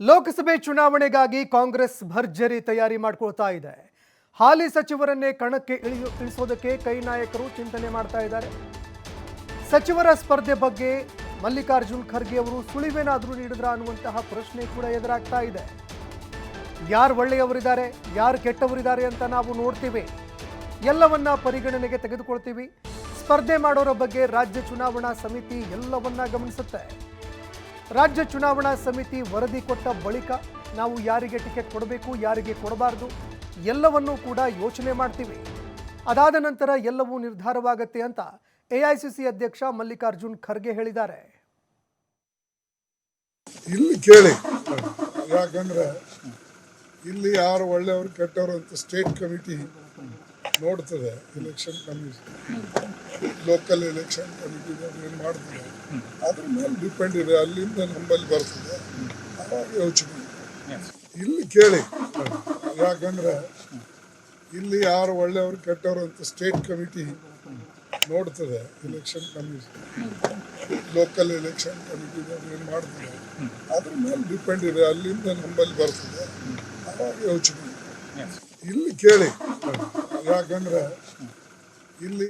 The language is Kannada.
ಲೋಕಸಭೆ ಚುನಾವಣೆಗಾಗಿ ಕಾಂಗ್ರೆಸ್ ಭರ್ಜರಿ ತಯಾರಿ ಮಾಡ್ಕೊಳ್ತಾ ಇದೆ. ಹಾಲಿ ಸಚಿವರನ್ನೇ ಕಣಕ್ಕೆ ಇಳಿಯು, ಇಳಿಸೋದಕ್ಕೆ ಕೈ ನಾಯಕರು ಚಿಂತನೆ ಮಾಡ್ತಾ ಇದ್ದಾರೆ. ಸಚಿವರ ಸ್ಪರ್ಧೆ ಬಗ್ಗೆ ಮಲ್ಲಿಕಾರ್ಜುನ್ ಖರ್ಗೆ ಅವರು ಸುಳಿವೇನಾದರೂ ನೀಡಿದ್ರ ಅನ್ನುವಂತಹ ಪ್ರಶ್ನೆ ಕೂಡ ಎದುರಾಗ್ತಾ ಇದೆ. ಯಾರು ಒಳ್ಳೆಯವರಿದ್ದಾರೆ, ಯಾರು ಕೆಟ್ಟವರಿದ್ದಾರೆ ಅಂತ ನಾವು ನೋಡ್ತೀವಿ. ಎಲ್ಲವನ್ನ ಪರಿಗಣನೆಗೆ ತೆಗೆದುಕೊಳ್ತೀವಿ. ಸ್ಪರ್ಧೆ ಮಾಡೋರ ಬಗ್ಗೆ ರಾಜ್ಯ ಚುನಾವಣಾ ಸಮಿತಿ ಎಲ್ಲವನ್ನ ಗಮನಿಸುತ್ತೆ. ರಾಜ್ಯ ಚುನಾವಣಾ ಸಮಿತಿ ವರದಿ ಕೊಟ್ಟ ಬಳಿಕ ನಾವು ಯಾರಿಗೆ ಟಿಕೆಟ್ ಕೊಡಬೇಕು, ಯಾರಿಗೆ ಕೊಡಬಾರ್ದು, ಎಲ್ಲವನ್ನೂ ಕೂಡ ಯೋಚನೆ ಮಾಡ್ತೀವಿ. ಅದಾದ ನಂತರ ಎಲ್ಲವೂ ನಿರ್ಧಾರವಾಗತ್ತೆ ಅಂತ ಎಐಸಿಸಿ ಅಧ್ಯಕ್ಷ ಮಲ್ಲಿಕಾರ್ಜುನ್ ಖರ್ಗೆ ಹೇಳಿದ್ದಾರೆ. ಇಲ್ಲಿ ಕೇಳಿ. ಯಾಕಂದ್ರೆ ಇಲ್ಲಿ ಯಾರು ಒಳ್ಳೆಯವರು, ಕೆಟ್ಟವರು ಅಂತ state committee ನೋಡ್ತದೆ election commission local election committee ಏನು ಮಾಡ್ತದೆ ಅದ್ರ ಮೇಲೆ ಡಿಪೆಂಡ್ ಇದೆ, ಅಲ್ಲಿಂದ ನಂಬಲ್ಲಿ ಬರ್ತದೆ. ಅವಾಗ ಯೋಚನೆ. ಇಲ್ಲಿ ಕೇಳಿ. ಯಾಕಂದ್ರೆ ಇಲ್ಲಿ ಯಾರು ಒಳ್ಳೆಯವರು, ಕೆಟ್ಟವರು ಅಂತ state committee ನೋಡ್ತದೆ election commission local election committee ಏನು ಮಾಡ್ತದೆ ಅದ್ರ ಮೇಲೆ ಡಿಪೆಂಡ್ ಇದೆ, ಅಲ್ಲಿಂದ ನಂಬಲ್ಲಿ ಬರ್ತದೆ. ಅವಾಗ ಯೋಚನೆ. ಇಲ್ಲಿ ಕೇಳಿ. ಯಾಕಂದ್ರೆ ಇಲ್ಲಿ